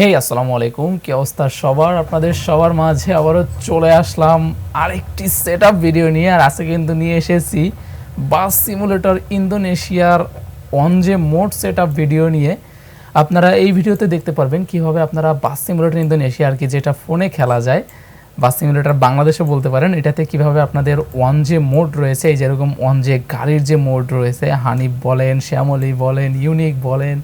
হে আসসালামু আলাইকুম। কি অবস্থা সবার? আপনাদের সবার মাঝে আবারও চলে আসলাম আরেকটি সেট ভিডিও নিয়ে, আর আজকে কিন্তু নিয়ে এসেছি বাস সিমুলেটর ইন্দোনেশিয়ার অন যে মোড সেট ভিডিও নিয়ে। আপনারা এই ভিডিওতে দেখতে পারবেন কীভাবে আপনারা বাস সিমুলেটর ইন্দোনেশিয়া আর কি, যেটা ফোনে খেলা যায়। বাস সিমুলেটর বাংলাদেশে বলতে পারেন, এটাতে কীভাবে আপনাদের ওয়ান যে মোড রয়েছে, এই যেরকম ওয়ান যে গাড়ির যে মোড রয়েছে, হানিফ বলেন, শ্যামলি বলেন ইউনিক বলেন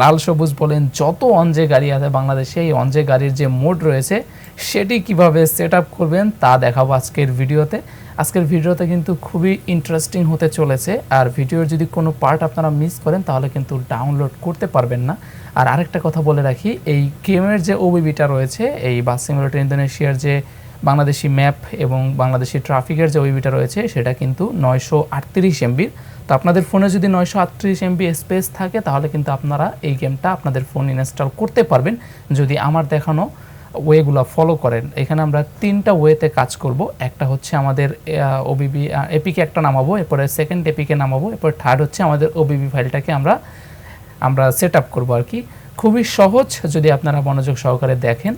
লাল সবুজ বলেন যত অঞ্জে গাড়ি আছে বাংলাদেশে, এই অঞ্জে গাড়ির যে মোড রয়েছে, সেটি কীভাবে সেট করবেন তা দেখাবো আজকের ভিডিওতে। আজকের ভিডিওতে কিন্তু খুবই ইন্টারেস্টিং হতে চলেছে। আর ভিডিওর যদি কোনো পার্ট আপনারা মিস করেন, তাহলে কিন্তু ডাউনলোড করতে পারবেন না। আর আরেকটা কথা বলে রাখি, এই গেমের যে ওবিবিটা রয়েছে, এই বাস সিমুলেটর ইন্দোনেশিয়ার যে বাংলাদেশি ম্যাপ এবং বাংলাদেশি ট্রাফিকের যে ওইবিটা রয়েছে, সেটা কিন্তু নয়শো আটত্রিশ এমবির তো আপনাদের ফোনে যদি নয়শো আটত্রিশ এমবি স্পেস থাকে, তাহলে কিন্তু আপনারা এই গেমটা আপনাদের ফোন ইনস্টল করতে পারবেন। যদি আমার দেখানো ওয়েগুলো ফলো করেন, এখানে আমরা তিনটা ওয়েতে কাজ করব। একটা হচ্ছে আমাদের ওবিবি এপিকে একটা নামাবো, এরপরে সেকেন্ড এপিকে নামাবো, এরপর থার্ড হচ্ছে আমাদের ওবিবি ফাইলটাকে আমরা আমরা সেট আপ করব আর কি। খুবই সহজ, যদি আপনারা মনোযোগ সহকারে দেখেন।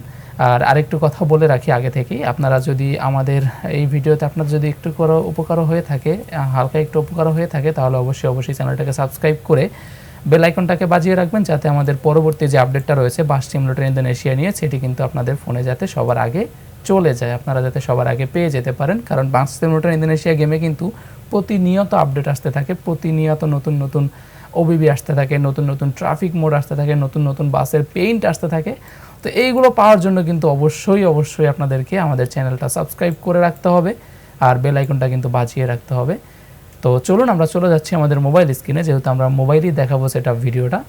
আর আরেকটু কথা বলে রাখি আগে থেকেই। আপনারা যদি আমাদের এই ভিডিওতে আপনার যদি একটু করে উপকারও হয়ে থাকে, হালকা একটু উপকারও হয়ে থাকে, তাহলে অবশ্যই অবশ্যই চ্যানেলটাকে সাবস্ক্রাইব করে বেল আইকনটাকে বাজিয়ে রাখবেন যাতে আমাদের পরবর্তী যে আপডেটটা রয়েছে, বাস সিমুলেটর ইন্দোনেশিয়া নিয়ে, সেটি কিন্তু আপনাদের ফোনে যাতে সবার আগে চলে যায়। আপনারা যাতে সবার আগে পেয়ে যেতে পারেন, কারণ বাস সিমুলেটর ইন্দোনেশিয়া গেমে কিন্তু প্রতিনিয়ত আপডেট আসতে থাকে, প্রতিনিয়ত নতুন নতুন ওবিবি আসতে থাকে, নতুন নতুন ট্রাফিক মোড আসতে থাকে, নতুন নতুন বাসের পেইন্ট আসতে থাকে। তো এইগুলো পাওয়ার জন্য কিন্তু অবশ্যই অবশ্যই আপনাদেরকে আমাদের চ্যানেলটা সাবস্ক্রাইব করে রাখতে হবে আর বেল আইকনটা কিন্তু বাজিয়ে রাখতে হবে। তো চলুন, আমরা চলে যাচ্ছি আমাদের মোবাইল স্ক্রিনে যেহেতু আমরা মোবাইলেই দেখাবো সেটা ভিডিওটা।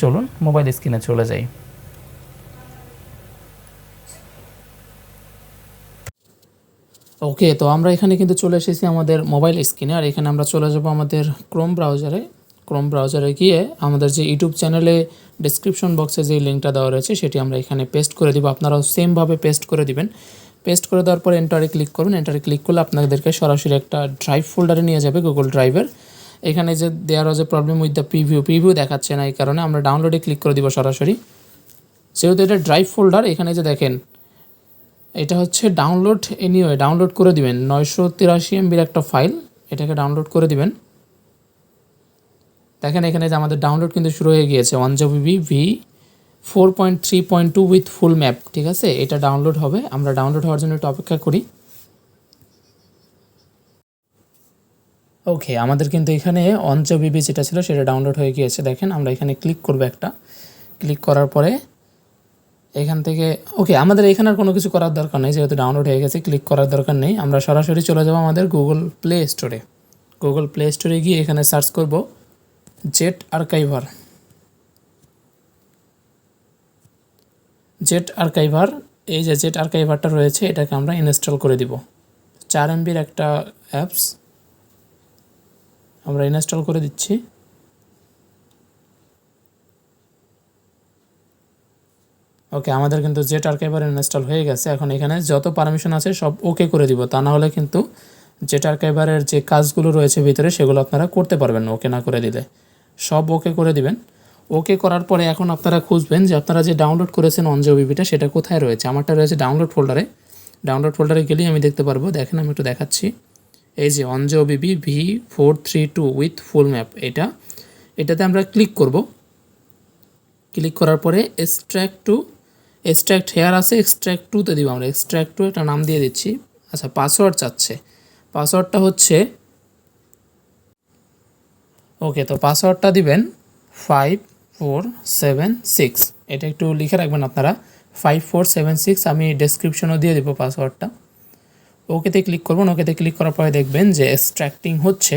চলুন মোবাইল স্ক্রিনে চলে যাই। ওকে তো আমরা এখানে কিন্তু চলে এসেছি আমাদের মোবাইল স্ক্রিনে আর এখানে আমরা চলে যাব আমাদের ক্রোম ব্রাউজারে ক্রোম ব্রাউজারে গিয়ে আমাদের যে ইউটিউব চ্যানেলে ডিসক্রিপশন বক্সে যে লিঙ্কটা দেওয়া রয়েছে, সেটি আমরা এখানে পেস্ট করে দিব। আপনারাও সেমভাবে পেস্ট করে দিবেন। পেস্ট করে দেওয়ার পর এন্টারে ক্লিক করুন। এন্টারে ক্লিক করলে আপনাদেরকে সরাসরি একটা ড্রাইভ ফোল্ডারে নিয়ে যাবে গুগল ড্রাইভের এখানে যে দেয়ার দেওয়ার যে problem with the preview preview দেখাচ্ছে না এই কারণে আমরা ডাউনলোডে ক্লিক করে দিব সরাসরি। যেহেতু এটা ড্রাইভ ফোল্ডার এখানে যে দেখেন, এটা হচ্ছে ডাউনলোড এনিওয়ে ডাউনলোড করে দিবেন। নয়শো তিরাশি এমবির একটা ফাইল এটাকে ডাউনলোড করে দিবেন। দেখেন এখানে যে আমাদের ডাউনলোড কিন্তু শুরু হয়ে গিয়েছে one GB V four point three point two with full map ঠিক আছে? এটা ডাউনলোড হবে। আমরা ডাউনলোড হওয়ার জন্য একটু অপেক্ষা করি। ওকে আমাদের কিন্তু এখানে ওয়ান জিবি যেটা ছিল সেটা ডাউনলোড হয়ে গিয়েছে। দেখেন, আমরা এখানে ক্লিক করব একটা। ক্লিক করার পরে এখান থেকে ওকে আমাদের এখানে আর কোনো কিছু করার দরকার নেই, যেহেতু ডাউনলোড হয়ে গেছে ক্লিক করার দরকার নেই। আমরা সরাসরি চলে যাব আমাদের গুগল প্লে স্টোরে গুগল প্লে স্টোরে গিয়ে এখানে সার্চ করব। জেট আর্কাইভার জেট আর্কাইভার এই যে জেট আর্কাইভারটা রয়েছে, এটাকে আমরা ইনস্টল করে দিব। চার এমবির একটা অ্যাপস আমরা ইনস্টল করে দিচ্ছি। ওকে, আমাদের কিন্তু জেট আর্কাইভার ইনস্টল হয়ে গেছে। এখন এখানে যত পারমিশন আছে, সব ওকে করে দিব। তা না হলে কিন্তু জেট আর্কাইভারের যে কাজগুলো রয়েছে ভিতরে, সেগুলো আপনারা করতে পারবেন ওকে না করে দিলে। সব ওকে করে দিবেন। ওকে করার পরে এখন আপনারা খুঁজবেন যে আপনারা যে ডাউনলোড করেছেন অনজে বিবিটা, সেটা কোথায় রয়েছে? আমারটা রয়েছে ডাউনলোড ফোল্ডারে ডাউনলোড ফোল্ডারে গেলেই আমি দেখতে পারব। দেখেন, আমি একটু দেখাচ্ছি। এই যে অনজে বিবি V four three two with full map এটা। এটাতে আমরা ক্লিক করব। ক্লিক করার পরে এক্সট্র্যাক্ট টু এক্সট্র্যাক্ট হেয়ার আছে এক্সট্র্যাক্ট টুতে দিব আমরা। এক্সট্র্যাক্ট টু একটা নাম দিয়ে দিচ্ছি। আচ্ছা পাসওয়ার্ড চাচ্ছে। পাসওয়ার্ডটা হচ্ছে ওকে তো পাসওয়ার্ডটা দিবেন ফাইভ ফোর সেভেন সিক্স এটা একটু লিখে রাখবেন আপনারা। ফাইভ ফোর সেভেন সিক্স আমি ডেসক্রিপশনও দিয়ে দেবো পাসওয়ার্ডটা ওকেতে ক্লিক করবেন। ওকেতে ক্লিক করার পরে দেখবেন যে এক্সট্র্যাক্টিং হচ্ছে।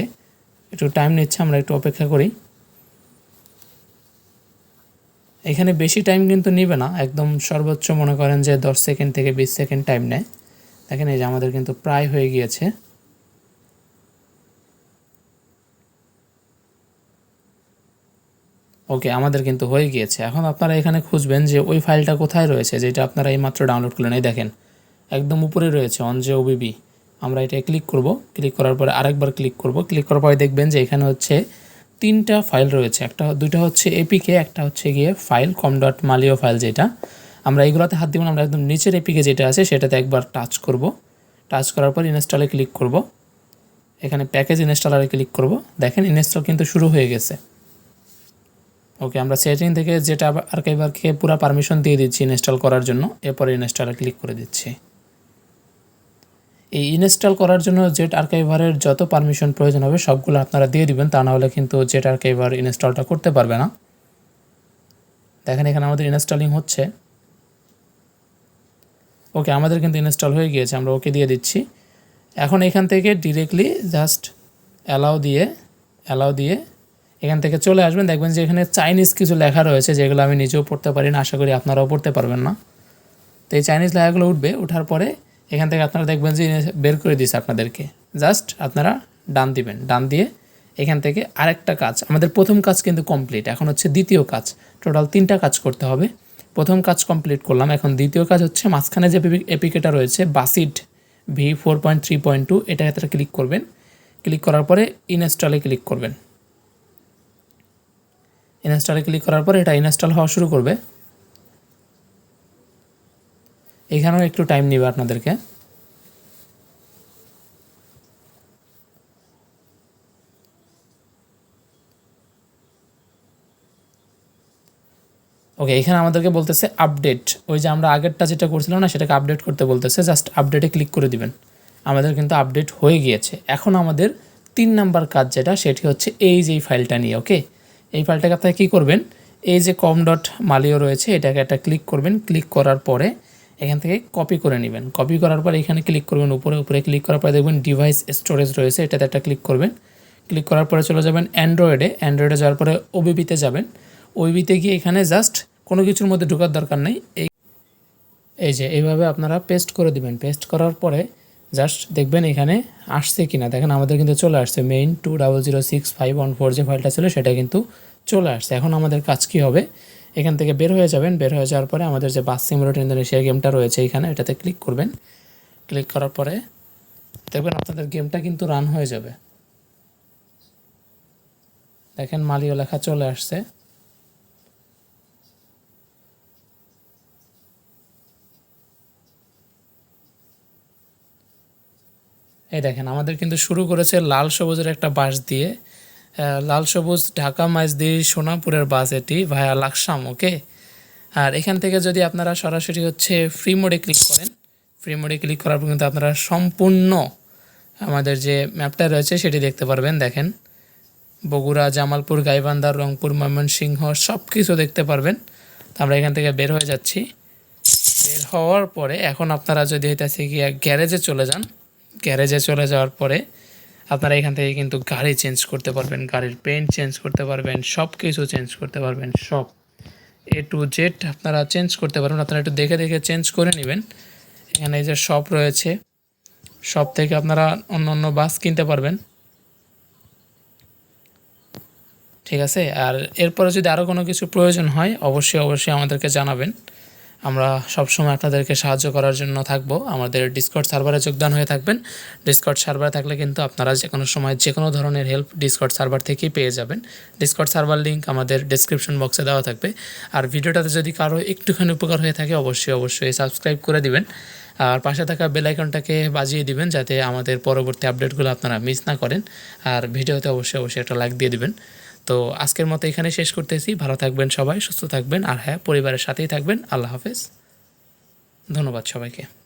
একটু টাইম নিচ্ছে, আমরা একটু অপেক্ষা করি। এখানে বেশি টাইম কিন্তু নেবে না। একদম সর্বোচ্চ মনে করেন যে দশ সেকেন্ড থেকে বিশ সেকেন্ড টাইম নেয়। দেখেন এই যে আমাদের কিন্তু প্রায় হয়ে গিয়েছে। ওকে, আমাদের কিন্তু হয়ে গিয়েছে। এখন আপনারা এখানে খুঁজবেন যে ওই ফাইলটা কোথায় রয়েছে, যেটা আপনারা এইমাত্র ডাউনলোড করলেন। এই দেখেন, একদম উপরে রয়েছে অন যে ওবিবি আমরা এটা ক্লিক করব। ক্লিক করার পরে আরেকবার ক্লিক করব। ক্লিক করার পরে দেখবেন যে এখানে হচ্ছে তিনটা ফাইল রয়েছে। একটা দুইটা হচ্ছে এপিকে একটা হচ্ছে গিয়ে file com dot Maleo file যেটা। আমরা এইগুলোতে হাত দিব আমরা একদম নিচের এপিকে যেটা আছে, সেটাতে একবার টাচ করব। টাচ করার পর ইনস্টলে ক্লিক করব। এখানে প্যাকেজ ইনস্টলারে ক্লিক করব। দেখেন ইনস্টল কিন্তু শুরু হয়ে গেছে। ওকে আমরা সেটিং থেকে যেটা আর্কাইভারকে পুরো পারমিশন দিয়ে দিচ্ছি ইনস্টল করার জন্য, এরপরে ইনস্টলে ক্লিক করে দিচ্ছি। এই ইনস্টল করার জন্য জেট আর্কাইভারের যত পারমিশন প্রয়োজন হবে, সবগুলো আপনারা দিয়ে দিবেন, তা না হলে কিন্তু জেট আর্কাইভার ইনস্টলটা করতে পারবে না। দেখেন এখানে আমাদের ইনস্টলিং হচ্ছে। ওকে আমাদের কিন্তু ইনস্টল হয়ে গিয়েছে, আমরা ওকে দিয়ে দিচ্ছি। এখন এখান থেকে ডিরেক্টলি জাস্ট অ্যালাউ দিয়ে অ্যালাউ দিয়ে এখান থেকে চলে আসবেন, দেখবেন যে এখানে চাইনিজ কিছু লেখা রয়েছে যেগুলো আমি নিজেও পড়তে পারি না, আশা করি আপনারাও পড়তে পারবেন না। তো এই চাইনিজ লেখাগুলো উঠবে, ওঠার পরে এখান থেকে আপনারা দেখবেন যে বের করে দিয়েছে আপনাদেরকে। জাস্ট আপনারা ডান দিবেন, ডান দিয়ে এখান থেকে আরেকটা কাজ, আমাদের প্রথম কাজ কিন্তু কমপ্লিট এখন হচ্ছে দ্বিতীয় কাজ। টোটাল তিনটা কাজ করতে হবে। প্রথম কাজ কমপ্লিট করলাম, এখন দ্বিতীয় কাজ হচ্ছে মাঝখানে যে এপিকেটা রয়েছে BUSSID V four point three point two এটা ক্লিক করবেন। ক্লিক করার পরে ইনস্টলে ক্লিক করবেন। ইনস্টলে ক্লিক করার পর এটা ইনস্টল হওয়া শুরু করবে। এখানেও একটু টাইম নেবে আপনাদেরকে। ওকে এখানে আমাদেরকে বলতেছে আপডেট ওই যে আমরা আগেরটা যেটা করছিলাম না, সেটাকে আপডেট করতে বলতেছে জাস্ট আপডেটে ক্লিক করে দিবেন। আমাদের কিন্তু আপডেট হয়ে গিয়েছে। এখন আমাদের তিন নাম্বার কাজ যেটা, সেটি হচ্ছে এই যে ফাইলটা নিয়ে ওকে এই ফাইলটাকে আপনারা কী করবেন? এই যে কম ডট মালিও রয়েছে, এটাকে একটা ক্লিক করবেন। ক্লিক করার পরে এখান থেকে কপি করে নেবেন। কপি করার পর এখানে ক্লিক করবেন উপরে। উপরে ক্লিক করার পরে দেখবেন ডিভাইস স্টোরেজ রয়েছে, এটাতে একটা ক্লিক করবেন। ক্লিক করার পরে চলে যাবেন অ্যান্ড্রয়েডে অ্যান্ড্রয়েডে যাওয়ার পরে ওবিপিতে যাবেন। ওবিপিতে গিয়ে এখানে জাস্ট কোনো কিছুর মধ্যে ঢোকার দরকার নেই। এই এই যে, এইভাবে আপনারা পেস্ট করে দিবেন। পেস্ট করার পরে জাস্ট দেখবেন এখানে আসছে কিনা। দেখেন, আমাদের কিন্তু চলে আসছে। Main two double zero six five one four যে ফাইলটা ছিল, সেটা কিন্তু চলে আসছে। এখন আমাদের কাজ কী হবে? এখান থেকে বের হয়ে যাবেন। বের হয়ে যাওয়ার পরে আমাদের যে বাস সিমুলেট ইন্দোনেশিয়া গেমটা রয়েছে এখানে। এটাতে ক্লিক করবেন। ক্লিক করার পরে দেখবেন আপনাদের গেমটা কিন্তু রান হয়ে যাবে। দেখেন মালিও লেখা চলে আসছে। এই দেখেন, আমাদের কিন্তু শুরু করেছে লাল সবুজের একটা বাস দিয়ে। লাল সবুজ ঢাকা মাইজদি সোনাপুরের বাস এটি ভায়া লাকসাম, ওকে? আর এখান থেকে যদি আপনারা সরাসরি হচ্ছে ফ্রি মোডে ক্লিক করেন ফ্রি মোডে ক্লিক করার পর কিন্তু আপনারা সম্পূর্ণ আমাদের যে ম্যাপটা রয়েছে সেটি দেখতে পারবেন, দেখেন। বগুড়া, জামালপুর, গাইবান্ধা, রংপুর, ময়মনসিংহ সব কিছু দেখতে পারবেন। তো আমরা এখান থেকে বের হয়ে যাচ্ছি। বের হওয়ার পরে এখন আপনারা যদি হইতাছে গিয়ে গ্যারেজে চলে যান গ্যারেজে চলে যাওয়ার পরে আপনারা এখান থেকে কিন্তু গাড়ি চেঞ্জ করতে পারবেন, গাড়ির পেন্ট চেঞ্জ করতে পারবেন সব কিছু চেঞ্জ করতে পারবেন, সব এ টু জেড আপনারা চেঞ্জ করতে পারবেন। আপনারা একটু দেখে দেখে চেঞ্জ করে নেবেন। এখানে যে শপ রয়েছে শপ থেকে আপনারা অন্য অন্য বাস কিনতে পারবেন। ঠিক আছে? আর এরপরে যদি আরও কোনো কিছু প্রয়োজন হয়, অবশ্যই অবশ্যই আমাদেরকে জানাবেন। আমরা সবসময় আপনাদেরকে সাহায্য করার জন্য থাকব। আমাদের ডিসকর্ড সার্ভারে যোগদান হয়ে থাকবেন। ডিসকর্ড সার্ভারে থাকলে কিন্তু আপনারা যে কোনো সময় যে কোনো ধরনের হেল্প ডিসকর্ড সার্ভার থেকেই পেয়ে যাবেন। ডিসকর্ড সার্ভার লিঙ্ক আমাদের ডিসক্রিপশন বক্সে দেওয়া থাকবে। আর ভিডিওটাতে যদি কারও একটুখানি উপকার হয়ে থাকে, অবশ্যই অবশ্যই সাবস্ক্রাইব করে দিবেন। আর পাশে থাকা বেলাইকনটাকে বাজিয়ে দিবেন, যাতে আমাদের পরবর্তী আপডেটগুলো আপনারা মিস না করেন। আর ভিডিওতে অবশ্যই অবশ্যই একটা লাইক দিয়ে দিবেন। তো আজকের মতো এখানে শেষ করতেছি। ভালো থাকবেন সবাই, সুস্থ থাকবেন, আর হ্যাঁ পরিবারের সাথেই থাকবেন। আল্লাহ হাফেজ। ধন্যবাদ সবাইকে।